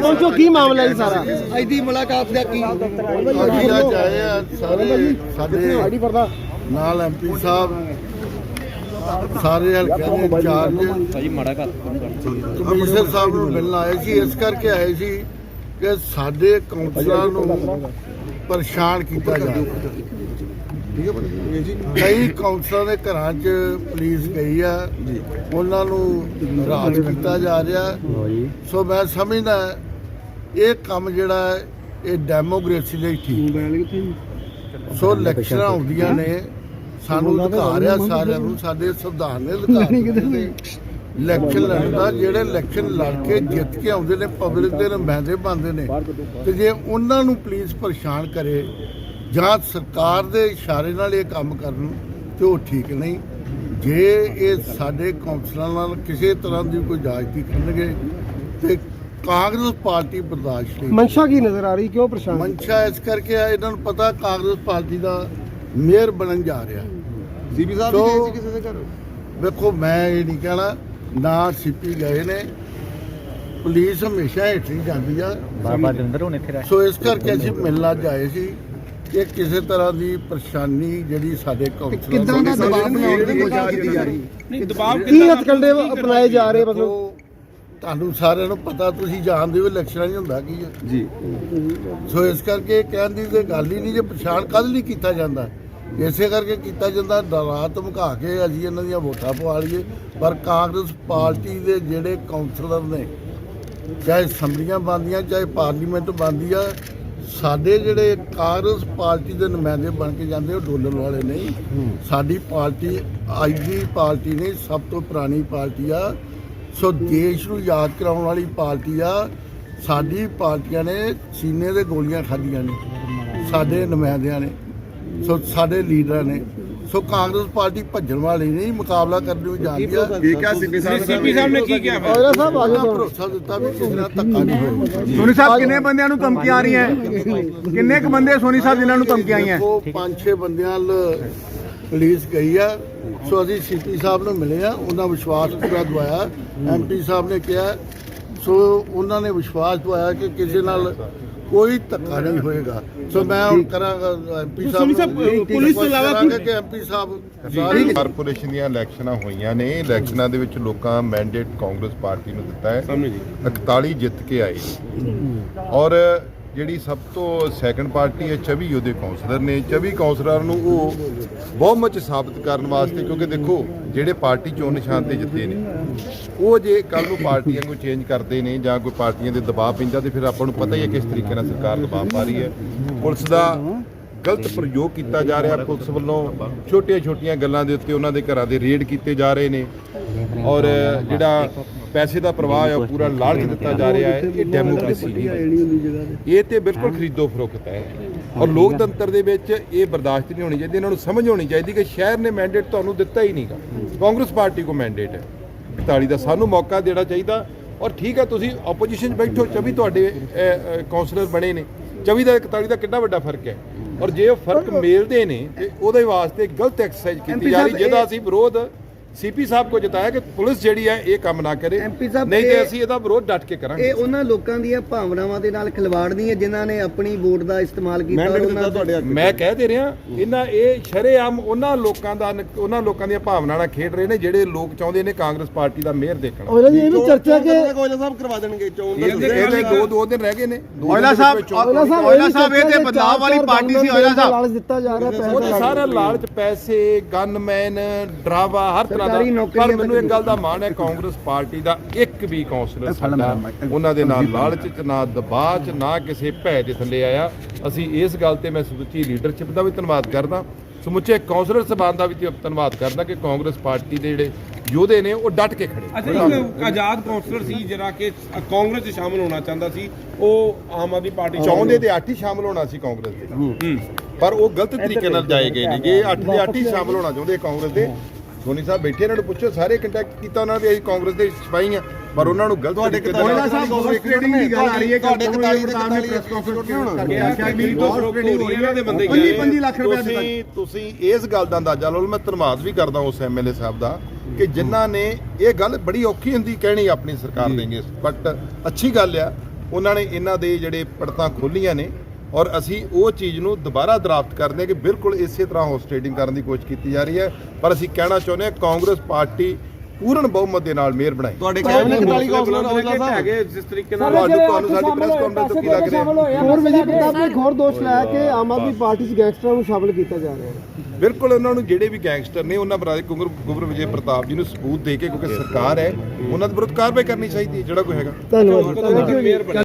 ਪਹੁੰਚੋ ਕੀ ਮਾਮਲਾ ਹੈ ਸਾਰਾ? ਅੱਜ ਦੀ ਮੁਲਾਕਾਤ ਦਾ ਕੀ? ਅਸੀਂ ਅੱਜ ਆਏ ਆ ਸਾਰੇ ਸਾਡੇ ਨਾਲ ਐਮਪੀ ਸਾਹਿਬ ਸਾਰੇ ਹਲਕਿਆਂ ਦੇ ਇੰਚਾਰਜ ਭਾਈ ਮਾੜਾ ਕਰ ਕਮਿਸ਼ਨਰ ਸਾਹਿਬ ਨੂੰ ਮਿਲਣ ਆਏ ਸੀ ਇਸ ਕਰਕੇ ਆਏ ਸੀ ਕਿ ਸਾਡੇ ਕਾਉਂਸਲਰਾਂ ਨੂੰ ਪਰੇਸ਼ਾਨ ਕੀਤਾ ਜਾ ਰਿਹਾ। ਠੀਕ ਹੈ ਭਾਈ ਜੀ ਕਈ ਕਾਉਂਸਲਰਾਂ ਦੇ ਘਰਾਂ 'ਚ ਪੁਲਿਸ ਗਈ ਆ ਉਹਨਾਂ ਨੂੰ ਰਾਜ ਕੀਤਾ ਜਾ ਰਿਹਾ। ਸੋ ਮੈਂ ਸਮਝਦਾ ਇਹ ਕੰਮ ਜਿਹੜਾ ਹੈ, ਇਹ ਡੈਮੋਕ੍ਰੇਸੀ ਲਈ ਠੀਕ ਸੋ ਇਲੈਕਸ਼ਨਾਂ ਆਉਂਦੀਆਂ ਨੇ ਸਾਨੂੰ ਅਧਿਕਾਰ ਆ ਸਾਰਿਆਂ ਨੂੰ ਸਾਡੇ ਸੰਵਿਧਾਨ ਨੇ ਅਧਿਕਾਰ ਦਿੱਤੇ ਨੇ। ਇਲੈਕਸ਼ਨ ਲੜਦਾ ਜਿਹੜੇ ਇਲੈਕਸ਼ਨ ਲੜ ਕੇ ਜਿੱਤ ਕੇ ਆਉਂਦੇ ਨੇ ਪਬਲਿਕ ਦੇ ਨੁਮਾਇੰਦੇ ਬਣਦੇ ਨੇ। ਤੇ ਜੇ ਉਹਨਾਂ ਨੂੰ ਪੁਲਿਸ ਪਰੇਸ਼ਾਨ ਕਰੇ ਜਾਂ ਸਰਕਾਰ ਦੇ ਇਸ਼ਾਰੇ ਨਾਲ ਇਹ ਕੰਮ ਕਰਨ ਤੇ ਉਹ ਠੀਕ ਨਹੀਂ। ਜੇ ਇਹ ਸਾਡੇ ਕੌਂਸਲਰਾਂ ਨਾਲ ਕਿਸੇ ਤਰ੍ਹਾਂ ਦੀ ਕੋਈ ਜਾਇਜ਼ੀ ਕਰਨਗੇ ਤੇ ਕਾਂਗਰਸ ਪਾਰਟੀ ਬਰਦਾਸ਼ਤ ਨਹੀਂ। ਮਨਸ਼ਾ ਕੀ ਨਜ਼ਰ ਆ ਰਹੀ? ਕਿਉਂ ਪਰੇਸ਼ਾਨ? ਮਨਸ਼ਾ ਇਸ ਕਰਕੇ ਆ ਇਹਨਾਂ ਨੂੰ ਪਤਾ ਕਾਂਗਰਸ ਪਾਰਟੀ ਦਾ ਮੇਅਰ ਬਣਨ ਜਾ ਰਿਹਾ। ਸੀਪੀ ਸਾਹਿਬ ਵੀ ਗਏ ਸੀ ਕਿਸੇ ਦੇ ਘਰ? ਵੇਖੋ ਮੈਂ ਇਹ ਨਹੀਂ ਕਹਿਣਾ ਨਾ ਸਿੱਪੀ ਗਏ ਨੇ। ਪੁਲਿਸ ਹਮੇਸ਼ਾ ਹੇਠ ਜਾਂਦੀ ਆ। ਬਾਬਾ ਦਵਿੰਦਰ ਹੁਣ ਇੱਥੇ ਰਹਿ ਸੋ ਇਸ ਕਰਕੇ ਅਸੀਂ ਮਿਲਣ ਅੱਜ ਆਏ ਸੀ ਕਿ ਕਿਸੇ ਤਰ੍ਹਾਂ ਦੀ ਪਰੇਸ਼ਾਨੀ ਜਿਹੜੀ ਸਾਡੇ ਕੌਂਸਲਰ ਕਿੱਦਾਂ ਦਾ ਦਬਾਅ ਬਣਾਉਣ ਦੀ ਕੋਸ਼ਿਸ਼ ਕੀਤੀ ਜਾ ਰਹੀ? ਹੈ ਕੀ ਹਥਕੰਡੇ ਅਪਣਾਏ ਜਾ ਰਹੇ? ਮਤਲਬ ਉਹ ਤੁਹਾਨੂੰ ਸਾਰਿਆਂ ਨੂੰ ਪਤਾ ਤੁਸੀਂ ਜਾਣਦੇ ਹੋ ਇਲੈਕਸ਼ਨਾਂ 'ਚ ਹੁੰਦਾ ਕੀ ਹੈ ਜੀ। ਸੋ ਇਸ ਕਰਕੇ ਕਹਿਣ ਦੀ ਤੇ ਗੱਲ ਹੀ ਨਹੀਂ ਜੇ ਪਛਾਣ ਕਦ ਲਈ ਕੀਤਾ ਜਾਂਦਾ। ਇਸੇ ਕਰਕੇ ਕੀਤਾ ਜਾਂਦਾ ਡਰਾ ਧਮਕਾ ਕੇ ਅਸੀਂ ਇਹਨਾਂ ਦੀਆਂ ਵੋਟਾਂ ਪਵਾ ਲਈਏ। ਪਰ ਕਾਂਗਰਸ ਪਾਰਟੀ ਦੇ ਜਿਹੜੇ ਕਾਉਂਸਲਰ ਨੇ ਚਾਹੇ ਅਸੈਂਬਲੀਆਂ ਬਣਦੀਆਂ ਚਾਹੇ ਪਾਰਲੀਮੈਂਟ ਬਣਦੀ ਆ ਸਾਡੇ ਜਿਹੜੇ ਕਾਂਗਰਸ ਪਾਰਟੀ ਦੇ ਨੁਮਾਇੰਦੇ ਬਣ ਕੇ ਜਾਂਦੇ ਉਹ ਡੋਲਣ ਵਾਲੇ ਨਹੀਂ। ਸਾਡੀ ਪਾਰਟੀ ਅੱਜ ਦੀ ਪਾਰਟੀ ਨਹੀਂ ਸਭ ਤੋਂ ਪੁਰਾਣੀ ਪਾਰਟੀ ਆ। ਸੋ ਦੇਸ਼ ਨੂੰ ਯਾਦ ਕਰਾਉਣ ਵਾਲੀ ਪਾਰਟੀ ਆ। ਸਾਡੀ ਪਾਰਟੀਆਂ ਨੇ ਸੀਨੇ ਦੇ ਗੋਲੀਆਂ ਖਾਧੀਆਂ ਨੇ। ਸਾਡੇ ਨੁਮਾਇੰਦਿਆਂ ਨੇ। ਸੋ ਸਾਡੇ ਲੀਡਰਾਂ ਨੇ। ਸੋ ਕਾਂਗਰਸ ਪਾਰਟੀ ਭੱਜਣ ਵਾਲੀ ਨਹੀਂ ਮੁਕਾਬਲਾ ਕਰਨ ਨੂੰ ਜਾਂਦੀ ਆ। ਠੀਕ ਹੈ ਸੀਪੀ ਸਾਹਿਬ ਸੀਪੀ ਸਾਹਿਬ ਨੇ ਕੀ ਕਿਹਾ? ਔਜਲਾ ਸਾਹਿਬ ਆ ਉਹਨਾਂ ਜਾਓ ਭਰੋਸਾ ਦਿੱਤਾ ਵੀ ਕਿਸੇ ਨਾਲ ਧੱਕਾ ਨਹੀਂ ਹੋਏਗਾ ਸੋਨੀ ਸਾਹਿਬ ਕਿੰਨੇ ਬੰਦਿਆਂ ਨੂੰ ਧਮਕੀਆਂ ਆ ਰਹੀਆਂ? ਕਿੰਨੇ ਕੁ ਬੰਦੇ ਸੋਨੀ ਸਾਹਿਬ ਜਿਨ੍ਹਾਂ ਨੂੰ ਧਮਕੀਆਂ ਆਈਆਂ? ਪੰਜ ਛੇ ਬੰਦਿਆਂ ਨਾਲ ਪੁਲਿਸ ਗਈ ਆ। ਸੋ ਅਸੀਂ ਸੀਪੀ ਸਾਹਿਬ ਨੂੰ ਮਿਲੇ ਆ ਉਹਨਾਂ ਵਿਸ਼ਵਾਸ ਪੂਰਾ ਦਵਾਇਆ। ਐਮਪੀ ਸਾਹਿਬ ਨੇ ਕਿਹਾ ਸੋ ਉਹਨਾਂ ਨੇ ਵਿਸ਼ਵਾਸ ਦਵਾਇਆ ਕਿ ਕਿਸੇ ਨਾਲ ਕੋਈ ਧੱਕਾ ਨਹੀਂ ਹੋਏਗਾ। ਸੋ ਮੈਂ ਹੁਣ ਕਰਾਂਗਾ ਐਮਪੀ ਸਾਹਿਬ ਪੁਲਿਸ ਤੋਂ ਇਲਾਵਾ ਕਿ ਐਮਪੀ ਸਾਹਿਬ ਸਾਰੀ ਕਾਰਪੋਰੇਸ਼ਨ ਦੀਆਂ ਇਲੈਕਸ਼ਨਾਂ ਹੋਈਆਂ ਨੇ। ਇਲੈਕਸ਼ਨਾਂ ਦੇ ਵਿੱਚ ਲੋਕਾਂ ਮੈਂਡੇਟ ਕਾਂਗਰਸ ਪਾਰਟੀ ਨੂੰ ਦਿੱਤਾ ਹੈ। ਸਾਹਮਣੇ ਜੀ। 41 ਜਿੱਤ ਕੇ ਆਏ ਔਰ ਜਿਹੜੀ ਸਭ ਤੋਂ ਸੈਕੰਡ ਪਾਰਟੀ ਹੈ 24 ਉਹਦੇ ਕਾਉਂਸਲਰ ਨੇ। 24 ਕਾਉਂਸਲਰਾਂ ਨੂੰ ਉਹ ਬਹੁਮਤ ਸਾਬਤ ਕਰਨ ਵਾਸਤੇ, ਕਿਉਂਕਿ ਦੇਖੋ, ਜਿਹੜੇ ਪਾਰਟੀ ਚੋਣ ਨਿਸ਼ਾਨ ਤੇ ਜਿੱਤੇ ਨੇ, ਉਹ ਜੇ ਕੱਲ ਨੂੰ ਪਾਰਟੀਆਂ ਕੋਈ ਚੇਂਜ ਕਰਦੇ ਨੇ ਜਾਂ ਕੋਈ ਪਾਰਟੀਆਂ ਦੇ ਦਬਾਅ ਪੈਂਦਾ, ਤੇ ਫਿਰ ਆਪਾਂ ਨੂੰ ਪਤਾ ਹੀ ਹੈ ਕਿਸ ਤਰੀਕੇ ਨਾਲ ਸਰਕਾਰ ਦਬਾਅ ਪਾ ਰਹੀ ਹੈ। ਪੁਲਿਸ ਦਾ ਗਲਤ ਪ੍ਰਯੋਗ ਕੀਤਾ ਜਾ ਰਿਹਾ ਪੁਲਿਸ ਵੱਲੋਂ। ਛੋਟੀਆਂ-ਛੋਟੀਆਂ ਗੱਲਾਂ ਦੇ ਉੱਤੇ ਉਹਨਾਂ ਦੇ ਘਰਾਂ ਦੇ ਰੇਡ ਕੀਤੇ ਜਾ ਰਹੇ ਨੇ। ਔਰ ਜਿਹੜਾ ਪੈਸੇ ਦਾ ਪ੍ਰਵਾਹ ਹੈ ਉਹ ਪੂਰਾ ਲਾਲਚ ਦਿੱਤਾ ਜਾ ਰਿਹਾ ਹੈ ਇਹ ਡੈਮੋਕ੍ਰੇਸੀ ਨਹੀਂ ਹੈ। ਇਹ ਤੇ ਬਿਲਕੁਲ ਖਰੀਦੋ ਫਰੋਖਤ ਹੈ। ਔਰ ਲੋਕਤੰਤਰ ਦੇ ਵਿੱਚ ਇਹ ਬਰਦਾਸ਼ਤ ਨਹੀਂ ਹੋਣੀ ਚਾਹੀਦੀ। ਇਹਨਾਂ ਨੂੰ ਸਮਝ ਹੋਣੀ ਚਾਹੀਦੀ ਕਿ ਸ਼ਹਿਰ ਨੇ ਮੈਂਡੇਟ ਤੁਹਾਨੂੰ ਦਿੱਤਾ ਹੀ ਨਹੀਂਗਾ। ਕਾਂਗਰਸ ਪਾਰਟੀ ਕੋ ਮੈਂਡੇਟ ਹੈ। 41 ਦਾ ਸਾਨੂੰ ਮੌਕਾ ਦੇਣਾ ਚਾਹੀਦਾ। ਔਰ ਠੀਕ ਹੈ ਤੁਸੀਂ ਆਪੋਜੀਸ਼ਨ 'ਚ ਬੈਠੋ। 24 ਤੁਹਾਡੇ ਕਾਉਂਸਲਰ ਬਣੇ ਨੇ। 24 ਦਾ 41 ਦਾ ਕਿੰਨਾ ਵੱਡਾ ਫ਼ਰਕ ਹੈ? ਔਰ ਜੇ ਉਹ ਫ਼ਰਕ ਮੇਲਦੇ ਨੇ ਤੇ ਉਹਦੇ ਵਾਸਤੇ ਗਲਤ ਐਕਸਰਸਾਈਜ਼ ਕੀਤੀ ਜਾ ਰਹੀ। ਜਿਹਦਾ ਅਸੀਂ ਵਿਰੋਧ ਸੀਪੀ ਸਾਹਿਬ ਕੋ ਜਤਾਇਆ ਕਿ ਪੁਲਿਸ ਜਿਹੜੀ ਹੈ ਇਹ ਕੰਮ ਨਾ ਕਰੇ। ਸਾਹਿਬ, ਨਹੀਂ ਤੇ ਇਹ- ਅਸੀਂ ਇਹਦਾ ਵਿਰੋਧ ਡਟ ਕੇ ਕਰਾਂਗੇ। ਇਹ ਉਹਨਾਂ ਲੋਕਾਂ ਦੀਆਂ ਭਾਵਨਾਵਾਂ ਦੇ ਨਾਲ ਖਿਲਵਾੜ ਨਹੀਂ ਹੈ ਜਿਨ੍ਹਾਂ ਨੇ ਆਪਣੀ ਵੋਟ ਦਾ ਇਸਤੇਮਾਲ ਕੀਤਾ ਔਰ ਉਹਨਾਂ ਤੁਹਾਡੇ ਮੈਂ ਕਹਿ ਦੇ ਰਿਹਾ ਇਹਨਾਂ ਇਹ ਸ਼ਰੇਆਮ ਉਹਨਾਂ ਲੋਕਾਂ ਦਾ ਉਹਨਾਂ ਲੋਕਾਂ ਦੀਆਂ ਭਾਵਨਾਵਾਂ ਨਾਲ ਖੇਡ ਰਹੇ ਨੇ ਜਿਹੜੇ ਲੋਕ ਚਾਹੁੰਦੇ ਨੇ ਕਾਂਗਰਸ ਪਾਰਟੀ ਦਾ ਮੇਅਰ ਦੇਖਣਾ। ਔਜਲਾ ਜੀ ਇਹ ਵੀ ਚਰਚਾ ਕਿ ਕੋਇਲਾ ਸਾਹਿਬ ਕਰਵਾ ਦੇਣਗੇ ਚੋਣ ਇਹਦੇ ਦੋ ਦੋ ਦਿਨ ਰਹਿ ਗਏ ਨੇ। ਦੋ ਔਜਲਾ ਦਿਨ ਦੇ ਸਾਹਿਬ ਵਿੱਚ ਔਜਲਾ ਸਾਹਿਬ ਔਜਲਾ ਸਾਹਿਬ ਇਹ ਤੇ ਬਦਲਾਅ ਵਾਲੀ ਪਾਰਟੀ ਸੀ, ਔਜਲਾ ਸਾਹਿਬ। ਲਾਲਚ ਦਿੱਤਾ ਜਾ ਰਿਹਾ ਪੈਸੇ ਉਹਦੇ ਦਾ ਸਾਰਾ ਲਾਲਚ ਪੈਸੇ ਗਨਮੈਨ ਡਰਾਵਾ ਹਰ ਤਰ੍ਹਾਂ ਸਰਕਾਰੀ ਦਾ ਨੌਕਰੀਆਂ ਪਰ ਮੈਨੂੰ ਇੱਕ ਗੱਲ ਦਾ ਮਾਣ ਹੈ ਕਾਂਗਰਸ ਪਾਰਟੀ ਦਾ ਇੱਕ ਵੀ ਕਾਉਂਸਲਰ ਸਾਡਾ ਉਹਨਾਂ ਦੇ ਨਾਲ ਲਾਲਚ ਚ ਨਾ ਦਬਾਅ ਚ ਨਾ ਕਿਸੇ ਭੈ ਦੇ ਥੱਲੇ ਆਇਆ। ਅਸੀਂ ਇਸ ਗੱਲ ਤੇ ਮੈਂ ਸਮੁੱਚੀ ਲੀਡਰਸ਼ਿਪ ਦਾ ਵੀ ਧੰਨਵਾਦ ਕਰਦਾ। ਸਮੁੱਚੇ ਕਾਉਂਸਲਰ ਸਭਾਨ ਦਾ ਵੀ ਧੰਨਵਾਦ ਕਰਦਾ ਕਿ ਕਾਂਗਰਸ ਪਾਰਟੀ ਦੇ ਜਿਹੜੇ ਯੋਧੇ ਨੇ ਉਹ ਡਟ ਕੇ ਖੜੇ। ਅੱਛਾ ਇੱਕ ਆਜ਼ਾਦ ਕਾਉਂਸਲਰ ਸੀ ਜਿਹੜਾ ਕਿ ਕਾਂਗਰਸ 'ਚ ਸ਼ਾਮਲ ਹੋਣਾ ਚਾਹੁੰਦਾ ਸੀ ਉਹ ਆਮ ਆਦਮੀ ਪਾਰਟੀ 'ਚ ਚਾਹੁੰਦੇ ਤੇ ਅੱਠ ਹੀ ਸ਼ਾਮਲ ਹੋਣਾ ਸੀ ਕਾਂਗਰਸ ਦੇ। ਪਰ ਉਹ ਗਲਤ ਤਰੀਕੇ ਨਾਲ ਜਾਏ ਗਏ ਨੇਗੇ ਅੱਠ ਦੇ ਅੱਠ ਹੀ। ਸ਼ਾਮਲ ਹੋਣਾ ਚਾਹੁੰਦੇ ਕਾਂਗਰਸ ਦੇ। ਸੋਨੀ ਸਾਹਿਬ ਬੈਠੇ ਇਹਨਾਂ ਨੂੰ ਪੁੱਛੋ ਸਾਰੇ ਕੰਟੈਕਟ ਕੀਤਾ ਉਹਨਾਂ ਦੇ ਅਸੀਂ ਕਾਂਗਰਸ ਦੇ ਸਿਪਾਹੀ ਆ ਪਰ ਉਹਨਾਂ ਨੂੰ ਗਲਤ ਨਾਲ ਔਜਲਾ ਸਾਹਿਬ ਬਹੁਤ ਟ੍ਰੇਡਿੰਗ ਦੀ ਗੱਲ ਆ ਰਹੀ ਹੈ ਤੁਹਾਡੇ 41 41 ਪ੍ਰੈਸ ਕਾਨਫਰੰਸ ਕਰਕੇ ਆਖਿਆ ਕਿ ਦੋ ਫਰੋਕ ਹੋ? ਰਹੀ ਹੈ ਦੇ ਬੰਦੇ ਗਏ ਪੰਜੀ ਲੱਖ ਰੁਪਏ ਤੁਸੀਂ ਤੁਸੀਂ ਇਸ ਗੱਲ ਦਾ ਅੰਦਾਜ਼ਾ ਲਓ ਮੈਂ ਧੰਨਵਾਦ ਵੀ ਕਰਦਾ ਉਸ ਐਮਐਲਏ ਸਾਹਿਬ ਦਾ ਕਿ ਜਿਨ੍ਹਾਂ ਨੇ ਇਹ ਗੱਲ ਬੜੀ ਔਖੀ ਹੁੰਦੀ ਕਹਿਣੀ ਆਪਣੀ ਸਰਕਾਰ ਦੇਂਗੇ ਬਟ ਅੱਛੀ ਗੱਲ ਆ ਉਹਨਾਂ ਨੇ ਇਹਨਾਂ ਦੇ ਜਿਹੜੇ ਪੜਤਾਂ ਖੋਲੀਆਂ ਨੇ ਔਰ ਅਸੀਂ ਉਹ ਚੀਜ਼ ਨੂੰ ਦੁਬਾਰਾ ਦਰਾਫਤ ਕਰਦੇ ਹਾਂ ਕਿ ਬਿਲਕੁਲ ਇਸੇ ਤਰ੍ਹਾਂ ਹੋਸ ਟ੍ਰੇਡਿੰਗ ਕਰਨ ਦੀ ਕੋਸ਼ਿਸ਼ ਕੀਤੀ ਜਾ ਰਹੀ ਹੈ। ਪਰ ਅਸੀਂ ਕਹਿਣਾ ਚਾਹੁੰਦੇ ਹਾਂ ਕਾਂਗਰਸ ਪਾਰਟੀ ਪੂਰਨ ਬਹੁਮਤ ਦੇ ਨਾਲ ਮੇਅਰ ਬਣਾਈ। ਤੁਹਾਡੇ ਕਹਿਣ ਦੇ ਕਾਉਂਸਲਰ ਹੈਗੇ ਜਿਸ ਤਰੀਕੇ ਨਾਲ ਤੁਹਾਨੂੰ ਤੁਹਾਨੂੰ ਸਾਡੀ ਪ੍ਰੈਸ ਕਾਨਫਰੰਸ ਤੋਂ ਕੀ ਲੱਗ ਰਿਹਾ ਹੋਰ ਵਿਜੇ ਪ੍ਰਤਾਪ ਨੇ ਹੋਰ ਦੋਸ਼ ਲਾਇਆ ਕਿ ਆਮ ਆਦਮੀ ਪਾਰਟੀ 'ਚ ਗੈਂਗਸਟਰਾਂ ਨੂੰ ਸ਼ਾਮਲ ਕੀਤਾ ਜਾ ਰਿਹਾ ਹੈ। ਬਿਲਕੁਲ ਉਹਨਾਂ ਨੂੰ ਜਿਹੜੇ ਵੀ ਗੈਂਗਸਟਰ ਨੇ ਉਹਨਾਂ ਬਰਾਦੇ ਕੁੰਗਰ ਗੁਬਰ ਵਿਜੇ ਪ੍ਰਤਾਪ ਜੀ ਨੂੰ ਸਬੂਤ ਦੇ ਕੇ ਕਿਉਂਕਿ ਸਰਕਾਰ ਹੈ ਉਹਨਾਂ ਦੇ ਵਿਰੁੱਧ ਕਾਰਵਾਈ ਕਰਨੀ ਚਾਹੀਦੀ ਹੈ ਜਿਹੜਾ ਕੋਈ ਹੈਗਾ। ਧੰਨਵਾਦ